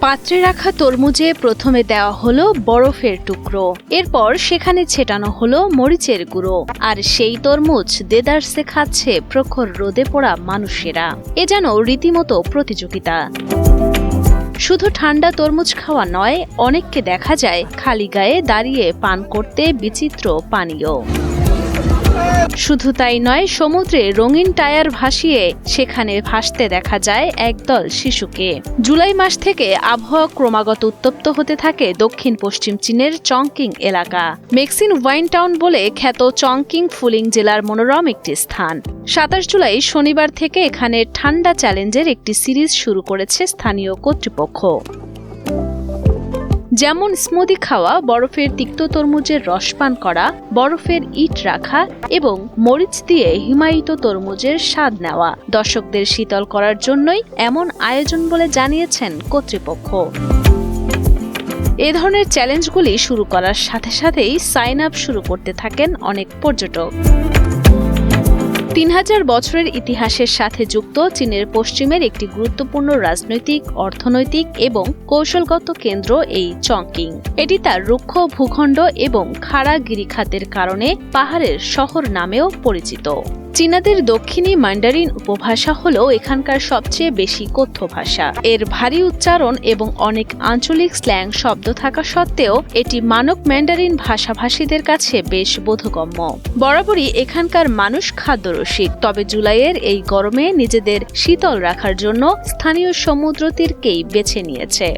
পাত্রে রাখা তরমুজে প্রথমে দেওয়া হলো বরফের টুকরো। এরপর সেখানে ছেটানো হলো মরিচের গুঁড়ো। আর সেই তরমুজ দেদারসে খাচ্ছে প্রখর রোদে পোড়া মানুষেরা। এ যেন রীতিমতো প্রতিযোগিতা। শুধু ঠান্ডা তরমুজ খাওয়া নয়, অনেককে দেখা যায় খালি গায়ে দাঁড়িয়ে পান করতে বিচিত্র পানীয়। শুধু তাই নয়, সমুদ্রে রঙিন টায়ার ভাসিয়ে সেখানে ভাসতে দেখা যায় একদল শিশুকে। জুলাই মাস থেকে আবহাওয়া ক্রমাগত উত্তপ্ত হতে থাকে দক্ষিণ পশ্চিম চীনের চংকিং এলাকা। মেক্সিন ওয়াইন টাউন বলে খ্যাত চংকিং ফুলিং জেলার মনোরম একটি স্থান। সাতাশ জুলাই শনিবার থেকে এখানে ঠান্ডা চ্যালেঞ্জের একটি সিরিজ শুরু করেছে স্থানীয় কর্তৃপক্ষ। যেমন স্মুদি খাওয়া, বরফের তিক্ত তরমুজের রস পান করা, বরফের ইট রাখা এবং মরিচ দিয়ে হিমায়িত তরমুজের স্বাদ নেওয়া। দর্শকদের শীতল করার জন্যই এমন আয়োজন বলে জানিয়েছেন কর্তৃপক্ষ। এ ধরনের চ্যালেঞ্জগুলি শুরু করার সাথে সাথেই সাইন আপ শুরু করতে থাকেন অনেক পর্যটক। তিন হাজার বছরের ইতিহাসের সাথে যুক্ত চীনের পশ্চিমের একটি গুরুত্বপূর্ণ রাজনৈতিক, অর্থনৈতিক এবং কৌশলগত কেন্দ্র এই চংকিং। এটি তার রুক্ষ, ভূখণ্ড এবং খাড়া গিরিখাতের কারণে পাহাড়ের শহর নামেও পরিচিত। চীনাদের দক্ষিণী ম্যান্ডারিন উপভাষা হল এখানকার সবচেয়ে বেশি কথ্য ভাষা। এর ভারী উচ্চারণ এবং অনেক আঞ্চলিক স্ল্যাং শব্দ থাকা সত্ত্বেও এটি মানক ম্যান্ডারিন ভাষাভাষীদের কাছে বেশ বোধগম্য। বরাবরই এখানকার মানুষ খাদ্যরসিক, তবে জুলাইয়ের এই গরমে নিজেদের শীতল রাখার জন্য স্থানীয় সমুদ্র তীরকেই বেছে নিয়েছে।